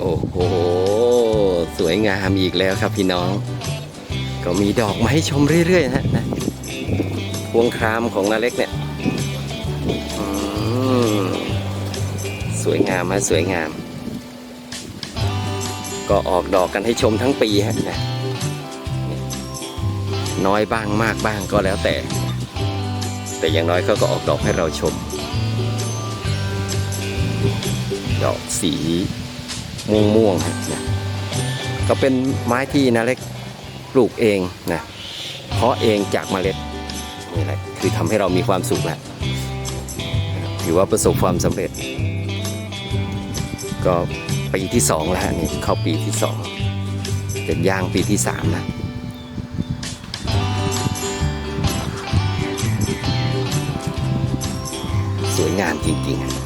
โอ้โห สวยงามอีกแล้วครับพี่น้อง ก็มีดอกมาให้ชมเรื่อยๆนะนะพวงครามของนาเล็กเนี่ยสวยงามฮะสวยงาม ก็ออกดอกกันให้ชมทั้งปีฮะนะน้อยบ้างมากบ้างก็แล้วแต่ แต่อย่างน้อยเขาก็ออกดอกให้เราชม ดอกสี ม่วงม่วงนะก็เป็นไม้ที่นาเล็กปลูกเองนะเพาะเองจากเมล็ดนี่แหละคือทำให้เรามีความสุขแหละถือว่าประสบความสำเร็จ ก็ปีที่สองแล้วนี่เข้าปีที่สองจะย่างปีที่สามนะสวยงามจริงๆ